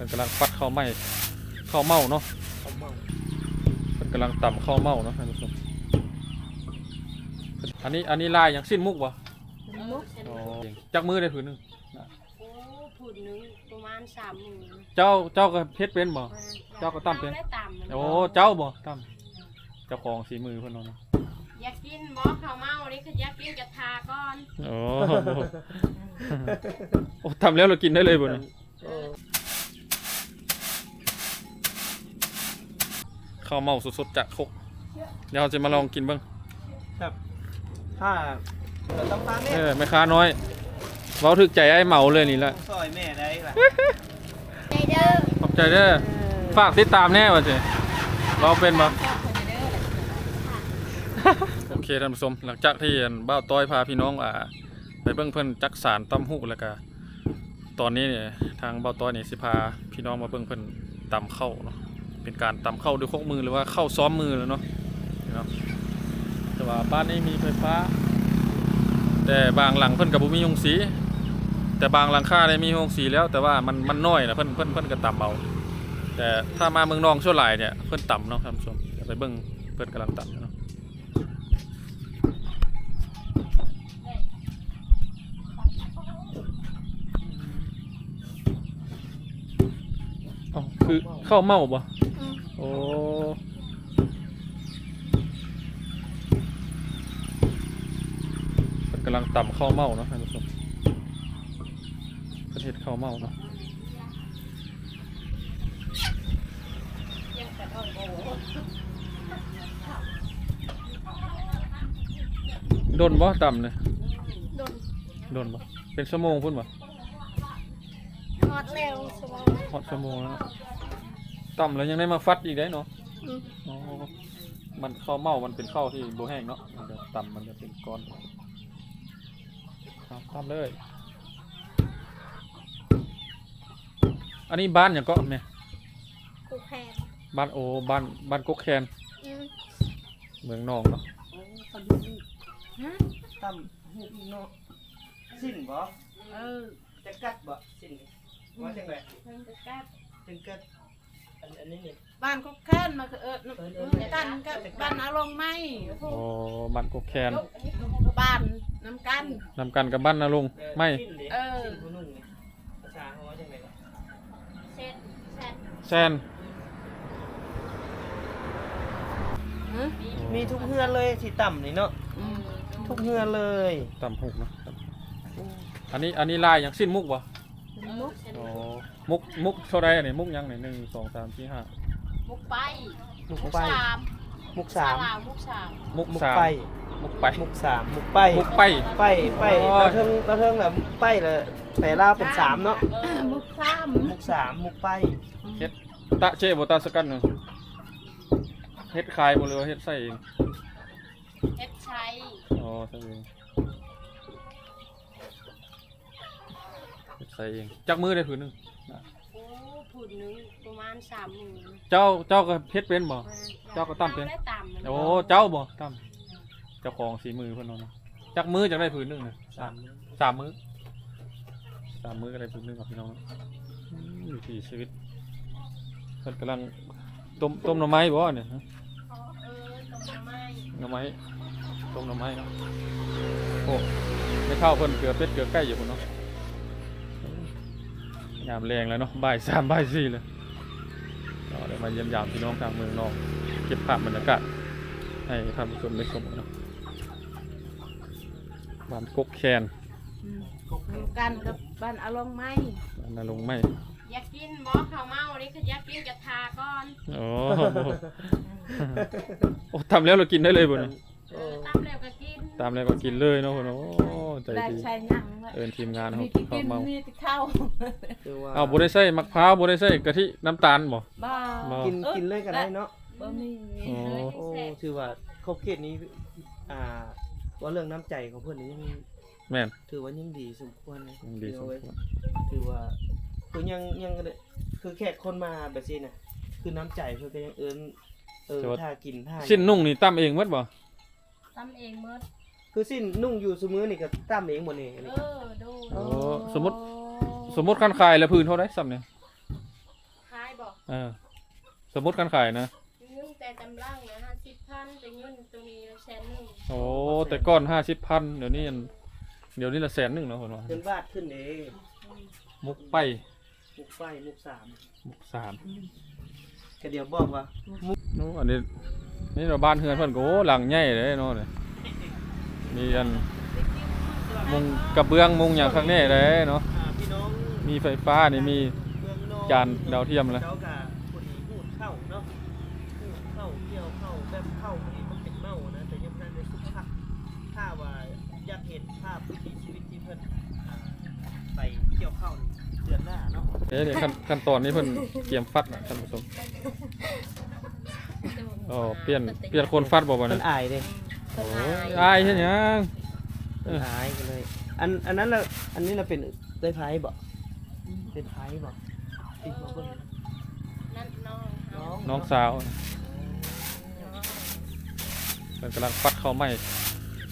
พิ่นกำลังฟัดข้าวไหม้ข้าวเมาเนาะเขาเมาเพิ่นกำลังตำข้าวเมาเนาะท่านผู้ชมอันนี้อันนี้ลายอย่างสิ้นมุกบ่มุกอ๋อจักมือได้ผืนหนึงโอ้ผุดหนึ่งประมาณสามหมื่นเจ้าเจ้าก็เฮ็ดเป็นบ่ เจ้าก็ตั้มเป็น ได้ต่ำโอ้เจ้าบ่ตำเจ้าของสีมือเพิ่นเนาะอยากกินบ่ข้าวเมานี่คืออยากกินกระทาก่อนโอ้โอ้ทำแล้วเรากินได้เลยบ่เนี่ย เออ ข้าวเมาสดๆจากครกเดี๋ยวเราจะมาลองกินเบ้างครับถ้าเราต้องฟังเอเนี่ยอแม่ค้าน้อยเว้าถึกใจไอ้เหมาเลยนี่แหละซอยแม่ได้ล่ะใจเด้อขอบใจเด้อฝากติดตามแน่ว่าเจเราเป็นบ่โอเคท่านผู้ชมหลังจากที่อันบ้าวต้อยพาพี่น้องอ่าไปเบิ่งเพิ่นจักสารตำหูแล้วก็ตอนนี้เนี่ยทางบ้าวต้อยนี่สิพาพี่น้องมาเบิ่งเพิ่นตำเข้าวเนาะ เป็นการตำเข้าด้วยคกมือหรือว่าเข้าซ้อมมือแล้วเนาะนะแต่ว่าบ้านนี้มีไฟฟ้า แต่บางหลังเพิ่นกับบุมีโรงสี แต่บางหลังคาได้มีโรงสีแล้ว แต่ว่ามันมันน้อยนะเพิ่นเพิ่นเพิ่นก็ต่ำเอาแต่ถ้ามาเมืองนองชั่วหลายเนี่ยเพิ่นต่ำเนาะท่านผู้ชมไปเบิ่งเพิ่นกำลังต่ำเนาะอ๋อคือข้าวเมาบ่โอ้เพิ่นกำลังต่ำข้าวเมาเนาะท่านผู้ชมประเทศข้าวเมาเนาะยังกระโดดโอ้โหโดนบ่ต่ำเนี่ยโดนโดนบ่เป็นชั่วโมงพุ่นบ่ฮอดเร็วสมองฮอดชั่วโมงแล้วเนาะต่ำแล้วยังได้มาฟัดอีกได้เนาะอืมอ๋อมันข้าวเมามันเป็นข้าวที่บ่แห้งเนาะมันจะต่ำมันจะเป็นก้อน ครับต่ำเลย อันนี้บ้านอย่างก็แม่กูแพนบ้านโอบ้านบ้านกกแคนอืมเมืองนองเนาะโอ้คนดูนี่ฮะตั้มหูเนาะสิ้นบ่เออจะกัดบ่สิ้นว่าจังไดเพิ่งจะกลับจังกัดอันอันนี้นี่ บ้านก็แค้นมาเอิดเออเออกันกับบ้านอาลงไม้โอ้บ้านกกแคนบ้าน น้ำกัน นำกันกับบ้านนาลุงไม่สิ้นดิเออสิ้นผู้นุ่งนี่ภาษาเขาว่าจังไดล่ะเสร็จเสร็จแซนฮะมีทุกเฮือนเลยที่ต่ำนี่เนาะอืมทุกเฮือนเลยต่ำหุกเนาะครับอันนี้อันนี้ลายอย่างสิ้นมุกบ่มุกเสร็จอ๋อมุกมุกเท่าไรอันนี้มุกยังไหนหนึ่งสองสามสี่ห้ามุกไปมุกมุกไปสาม มุกสามลาวมุกสามมุกมุกสาม ไปมุกไปมุกสามมุกไปมุกไป ไปไปโอ้ย เราเทิงเราเทิงแบบไปเลยแต่ลาวเป็นสามเนาะเออมุกซ้มุกสามมุกไปเฮ็ดตะเจ๊บ่ตาสกันเนาะเฮ็ดขายบ่เลยว่าเฮ็ดใส่เองเฮ็ดชัยอ๋อใส่เองเฮ็ดใส่เองจักมือได้ผืนหนึง โอ้ผุดหนึ่งประมาณสามหมื่นเจ้าเจ้าก็เฮ็ดเป็นบ่ เจ้าก็ตั้มเป็น ได้ต่ำโอ้เจ้าบ่ตั้มเจ้าของสีมือเพิ่นเนาะนะจักมือจักได้ผืนหนึงน่ะสามสามมื้อสามมื้อก็ได้ผืนหนึงกับพี่น้องอืมวิถีชีวิตเพิ่นกำลังต้มต้มหน่อไม้บ่เนี่ยฮะเออตรงไม้หน่อไม้ต้มหน่อไม้เนาะโอ้ไม่เข้าเพิ่นเกลือเป็ดเกลือไก่อยู่พุ่นเนาะ ยามแรงแล้วเนาะบ่ายสามบ่ายสี่เลยเราได้มาเยี่ยมยามพี่น้องทางเมืองนอก เก็บภาพบรรยากาศให้ท่านผู้ชมได้ชมเนาะบ้านกกแคนำอืมน้ำกันกับบ้านอาลงไม้บ้านนาลงไม่อยากกินบ่ข้าวเมานี่คืออยากกินกระทาก่อนโอ้โอ้ทำแล้วเรากินได้เลยบ่เนี่ยเออตามแล้วก็กิน ตามแล้วก็กินเลยเนาะพุ่นโอ้ใจได้ดีใช้หยังละเอินทีมงานเขามีที่เขากินเมามีที่เข้าคือว่าเอาบ่ได้ใส่มะพร้าวบ่ได้ใส่กะทิน้ำตาลบ่บ้าบ่กินกินเลยก็ได้เนาะบ่มีอ๋อโอ้ถือว่าครบเขตนี้อ่าว่าเรื่องน้ำใจของเพื่อนนี่ยังแม่นถือว่ายังดีสมควรนะยังดีสมควรถือว่าคือยังยังก็ได้คือแขกคนมาแบบนี้น่ะคือน้ำใจเพื่อนก็ยังเอิ้นเออถ้ากินถ้าสิ้นนุ่งนี่ตั้มเองหมดบ่ตำเองหมด คือสิ้นนุ่งอยู่สมือนี่ก็ตั้มเองหมดนี่อันเอนี้อดูโอ้สมมุติ สมมุติคันขายแล้วพื้นเท่าไดซ้ำเนี่ยเออสมมุติการขายนะเงินแต่ตำล่างนะห้าสิบพันแต่เงินตัวนี้แสนหนึ่งโอ้แต่ก้อนห้าสิบพันเดี๋ยวนี้อันเดี๋ยวนี้ละแสนหนึ่งเนาะคนว่าเงินบาทขึ้นเองมุกไปมุกไฟมุกสามมุกสามก็เดี๋ยวบอกว่านู้อันนี้นี่เราบ้านเฮือนเพิ่นก็โอ้หลังใหญ่เลยเนาะเนี่ย มีอันมุงกระเบื้องมุงอย่างข้างนี้เลยเนาะอ่าพี่น้องมีไฟฟ้านี่มีเมืองนอกจานดาวเทียมเลยเจ้ากะคนนี้พูดเข้าเนาะพูดเข้าเกี่ยวเข้าแบบเข้าคนนี้มันเป็นเมานะแต่ยังไม่ได้สุขภาพถ้าว่าอยากเห็นภาพวิถีชีวิตที่เพิ่นอ่าไปเกี่ยวเข้านี่เดือนหน้าเนาะเดี๋ยวเดี๋ยวขั้นขั้นตอนนี้เพิ่นเตรียมฟัดนะท่านผู้ชมอ๋อเปลี่ยนเปลี่ยนคนฟัดบ่บ่เพิ่เนี่นยอายเด้ โอ้ยอายเฮ็ดหยังเพิ่นอายกันเลย อันอันนั้นละอันนี้เราเป็นได้ไพ่บ่เป็นไพ่บ่ติดมาเบิ่งนั่นน้องเฮาน้องสาวเพิ่นกำลังฟัดข้าวไหม้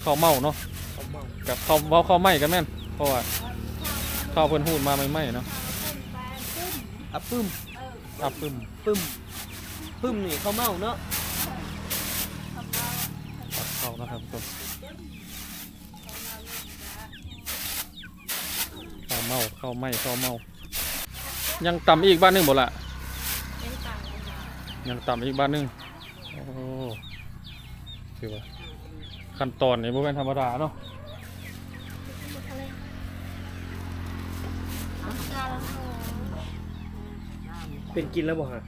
ข้าวเมาเนาะเขาเมากับข้าวเว้าข้าวไหม้กันแม่นเพราะว่าข้าวเพิ่นฮูดมาใหม่ๆเนาะอะปึ้มอับปึ้มปึ้มปึ้มนี่เขาเมาเนาะ ฟัดข้าวนะครับผู้ชมข้าวเมาข้าวไหม้ข้าวเมา ยังต่ำอีกบ้านหนึงบ่ล่ะเป็นต่างกันนะยังต่ำอีกบ้านหนึงโอ้ถือว่าขั้นตอนนี่บ่แม่นธรรมดาเนาะการละโเป็นกินแล้วบ่ฮะ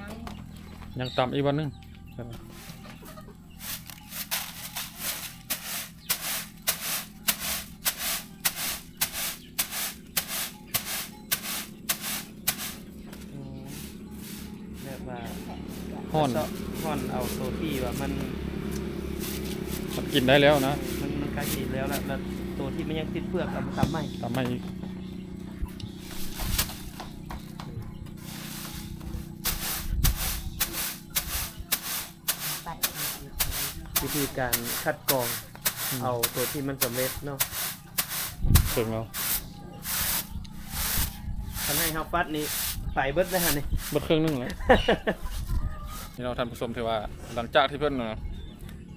ยังยังต่ำอีกบ้านหนึง แบบว่า ห้อน ห่อนเอาโซที่ว่ามันมันกินได้แล้วนะ มันมันใกล้ติดแล้วแล้วแล้วตัวที่มันยังติดเปลือกกับทำใหม่ต่ำมาอีกวิธีการคัดกรองเอาตัวที่มันสำเร็จเนาะเพิ่งเอาทำให้เฮาฟัดนี่ไปเบิดได้ฮะนี่ เบิดเครื่องหนึงเลย นี่เราท่านผู้ชมถือว่าหลังจากที่เพื่อนน่ะ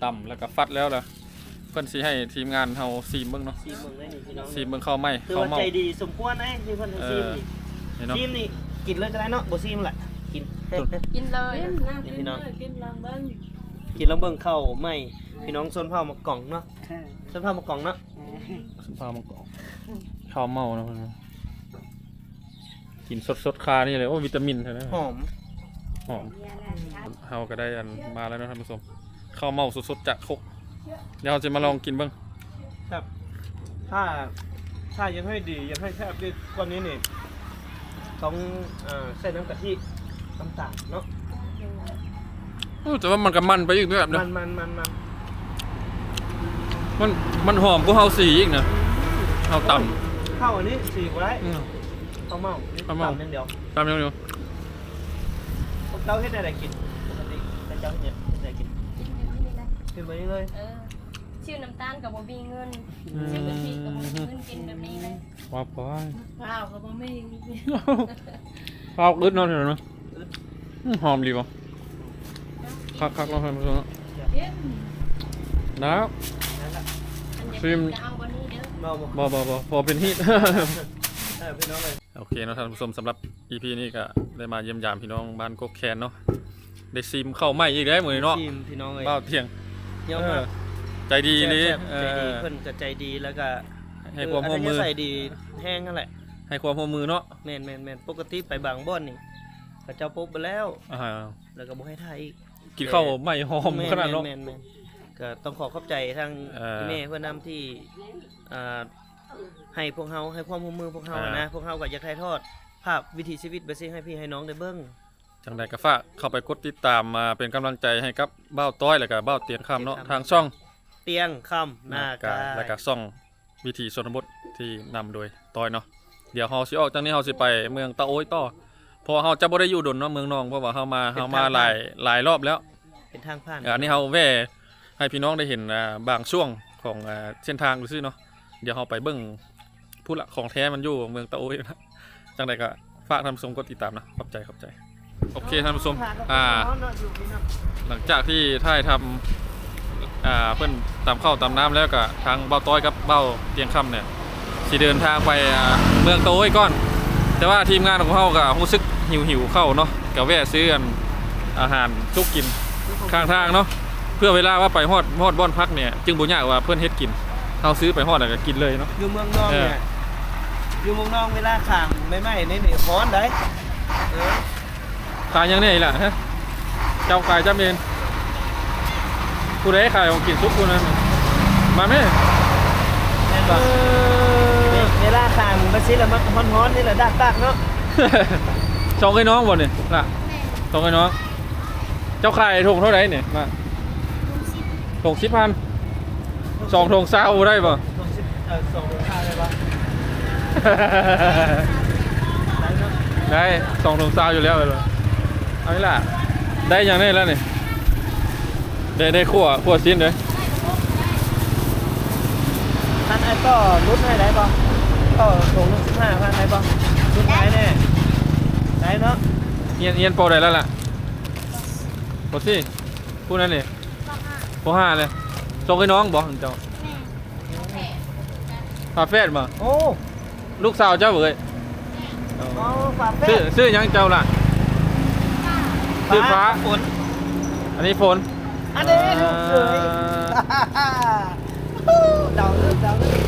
ต่ำแล้วก็ฟัดแล้วล่ะเพื่อนสิให้ทีมงานเฮาซีมเบิ่งเนาะซีมเมืองได้นี่พี่น้องซีมเบิ่งข้าวไหม้คือข้าวว่าเมาใจดีสมควรนะที่เพิ่นให้ซีมนี่นี่เนาะซีมนี่กินเลยก็ได้เนาะบ่ซีมแหละกินกินเลยกินน้ำกินพี่น้องเลยกินลองเบิ้งกินแล้วเบิ่งเข้าไม่พี่น้องส้นเผามากล่องเนาะส้นเผามากล่องเนาะสุภาพมังกรข้าวเมานะเพิ่นว่ากินสดๆคานี่เลยโอ้วิตามินใช่ไหมหอม หอมเฮาก็ได้อันมาแล้วเนาะท่านผู้ชมข้าวเมาสดๆจากครกเดี๋ยวเราจะมาลองกินเบิ่งครับ ถ้าถ้ายังให้ดียังให้แทบด้วยกว่านี้นี่ต้องเอ่อใส่น้ำกะทิน้ำตาลเนาะอู้แต่ว่ามันก็มันไปอีกแบบมัเนาะนมันมันมันมันมันหอมกว่าเฮาสีอีกนะเฮาต่ำข้าวอันนี้สีไว้อืมข้าวเมานี่ข้าวเมาตำอย่างเดียวตามยังอยู่พวก เราเฮ็ดอะไรกินปกติแต่เจ้าเนี่ยเฮ็ดอะไรกินกินแบบนี้เลยกินแบบนี้เลยเออชื่อน้ำตาลกับบ่มีเงินชื่อกะทิกับบ่มีเงินกินแบบนี้เลยว้าวไปข้าวก็บ่มีข้าวอึดเนาะเดี๋ยวนะอืมหอมดีป่ะคักคักๆเราทำไปแล้วกินนะนั่นแหละอันเดียวซิมจะเอาวันนี้เด้อ เมาบ่บอบอบอพอเป็นฮิต เออพี่น้องเลย โอเคเนาะท่านผู้ชมสำหรับ EP นี้ก็ได้มาเยี่ยมยามพี่น้องบ้านกกแคนเนาะได้ซิมเข้าใหม่อีกได้เหมือนเนาะทีมพี่น้องเลยบ้าวเที่ยงเยี่ยมเอมาอกใจดีเลยแซ่บเอๆใจดีอเพิ่นก็ใจดีแล้วก็ให้ความร่วมมือ ใส่ดีแห้งนั่นแหละให้ความร่วมมือเนาะแม่นแม่นแม่นปกติไปบางบ่อนนี่เขาเจ้าปุ๊บไปแล้ว อ่าแล้วก็บ่ให้ถ่ายอีก กินข้าวใหม่หอมแม่ขนาดเนาะ แม่นแม่นก็ต้องขอขอบใจทางเออพี่เมย์เพื่อนนำที่อ่า ให้พวกเฮาให้ความร่วมมือพวกเฮาเออนะพวกเฮาก็อยากถ่ายทอด ภาพวิถีชีวิตไปสิให้พี่ให้น้องได้เบิ่งจังใดก็ฝากเข้าไปกดติดตามมาเป็นกำลังใจให้กับบ้าวต้อยแล้วก็บ้าวเตียนคำเนาะทางช่องเตียงค่ำหน้ากายแล้วก็ซ่องวิธีชนบทที่นำโดยต้อยเนาะเดี๋ยวเฮาสิออกจากนี้เฮาสิไปเมืองตะโอ้ยต่อเพราะว่าเฮาจะบ่ได้อยู่ดนเนาะเมืองนองเพราะว่าเฮามาเฮามาหลายหลายรอบแล้ว เป็นทางผ่านอันนี้เฮาแว่ให้พี่น้องได้เห็นอ่าบางช่วงของอ่าเส้นทางซื่อๆเนาะเดี๋ยวเฮาไปเบิ่ง ผู้ละของแท้มันอยู่เมืองตะโอ้ยนะจังใดก็ฝากท่านผู้ชมกดติดตามนะขอบใจขอบใจ โอเคท่านผู้ชมอ่า หลังจากที่ท่ายทำอ่าเพื่อนตามเข้าวตามน้ำแล้วก็ทางเบ้าต้อยกับเบ้าเตียงคำเนี่ยสิเดินทางไปอ่าเมืองโตไว้ก่อน แต่ว่าทีมงานของเขาก็รู้สึกหิวหิวๆเข้าวเนาะก็แวะซื้อกันอาหารทุกกินข้างทางเนาะเพื่อเวลาว่าไปฮอดฮอดบ่อนพักเนี่ยจึงบ่ยากว่าเพื่อนเฮ็ดกินเราซื้อไปฮอดแล้วก็กินเลยเนาะอยู่เมืองนอกเออเนี่ย อยู่เมืองนอกเวลาขังไม่ไหม้นี่นี่ฮ้อนได้เออขายยังไงล่ะฮะเจ้าขายจำเองผู้ใดขายของกินทุกคนนั้นมาไหมแม่นบ่เวลาขังมันสิละมันฮ้อนๆนี่แหละดักตักเนาะสองไอ้น้องบ่เนี่ยล่ะสองไอ้น้องเจ้าขายถุงเท่าไหร่เนี่ยมาถุงสิบพันสองถุงเศร้าได้ป่ะสองสิบเอ่อสองราคา ได้ปะได้เนาะได้สองถุงเศร้าอยู่แล้วเลยเอานี่ล่ะ ได้อย่างนี้แล้วนี่ได้ได้ขั่วขั่วชิ้นเลยท่านไอ้ก็รุดให้ได้ปะก็ถุงหนึงสิบห้าพันได้ปะรุดได้แน่ได้เนาะเอียนเอียนโปรได้แล้วล่ะโปรสิพูดนั่นนี่โปรห้าเลยส่งให้น้องบอกเจ้าพาเฟสมาโอ้ ลูกสาวเจ้าเว้ยเอาฝาแฝซื้อดซื้อหยังเจ้าล่ะซื้อฟ้า ฝนอันนี้ฝน อันนี้ลูกเขยอ่าเดาเรื่องเดาเรื่อง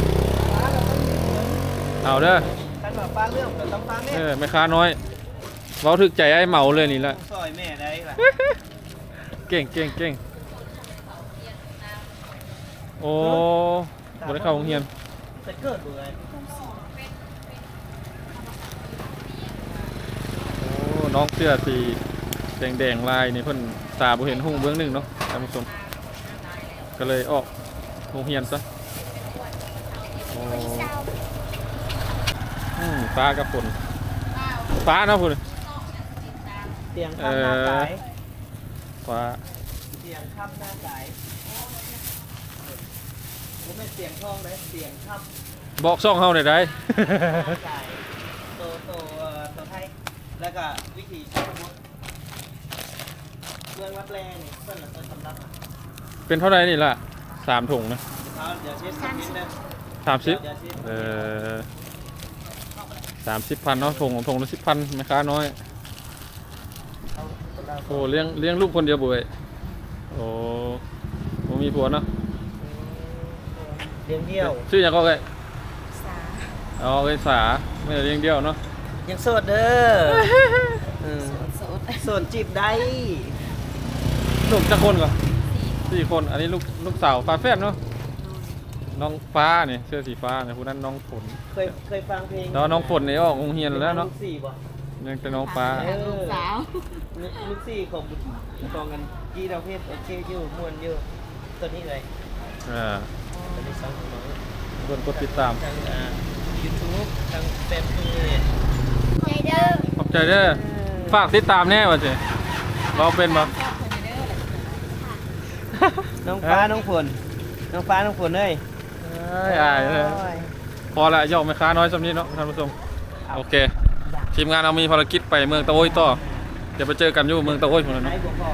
ฟ้าเราต้องมีเงินเอาเด้อคันว่าฟ้าเรื่องเราต้องฟ้าแม่เออแม่ค้าน้อยเว้าถึกใจไอ้เหมาเลยนี่แหละ ต้องซอยแม่ได้ล่ะเก่งเก่งเก่งโอ้บ่ได้เข้าโรงเรียนแต่เกิดเลย โอ้ น้องเสื้อสีแดงแดงๆลายนี่เพิ่นตาบ่เห็นหุ่งเบื้องหนึ่งเนาะท่านผู้ชมก็เลยออกโรงเรียนซะโอ้อืมฟ้ากับฝนฟ้าเนาะพุ่นเตียงข้ามหน้าสายฟ้าเตียงข้ามหน้าสายผมไม่เตียงทองเลยเตียงข้ามบอกซ่องเฮาได้ได้หน้าสายโตโตเอ่อโตไทย แล้วก็วิธีใช้สมุดเมืองรับแรงนี่เพิ่นน่ะเพิ่นสำรับอะเป็นเท่าไหร่นี่ล่ะสามถุงนะเอาเดี๋ยวเช็ดสักนิดนึงสามสิบเดี๋ยวเช็ดเออสามสิบพันเนาะถุงถุงละสิบพันแม่ค้าน้อย เอาคนละโอ้เลี้ยงเลี้ยงลูกคนเดียวบ่เว้ยโอ้โหมีผัวเนาะเลี้ยงเดี่ยว ชื่อหยังก็ไงสาอ๋อเอ้ยสาไม่ได้เลี้ยงเดียวเนาะ ยังโสดเด้ออืมโสดโสดจีบได้ลูกจักคนก่อนสี่คน อันนี้ลูกลูกสาวฟ้าแฝดเนาะ น้องฟ้าเนี่ยเสื้อสีฟ้าเนี่ยผู้นั้นน้องฝน เคยเคยฟังเพลงแล้วน้องฝนเนี่ยออกโรงเรียนแล้วเนาะลูกสี่บ่ยังแต่น้องฟ้าเออลูกสาวลูกลูกสี่ของบุตรกองกันกีดาวเพชรโอเคอยู่มวนอยู่ตัวนี้เลยอ่าตัวนี้สองของน้องเพื่อนกดติดตามทางอ่ายูทูบทางเฟซบุ๊กใจ เด้อขอบใจเด้อฝากติดตามแน่ว่าเจเราเป็นบ่น้องฟ้าน้องฝนน้องฟ้าน้องฝนเอ้ยเอ้ยอายเลยโอ้ยพอละย่อไม่ค้าน้อยสำนี้เนาะท่านผู้ชมโอเค ทีมงานเรามีภารกิจไปเมืองตะโอยต่อเดี๋ยวไปเจอกันอยู่เมืองตะโอยคนนั้นไหนเนาะบอกพ่อ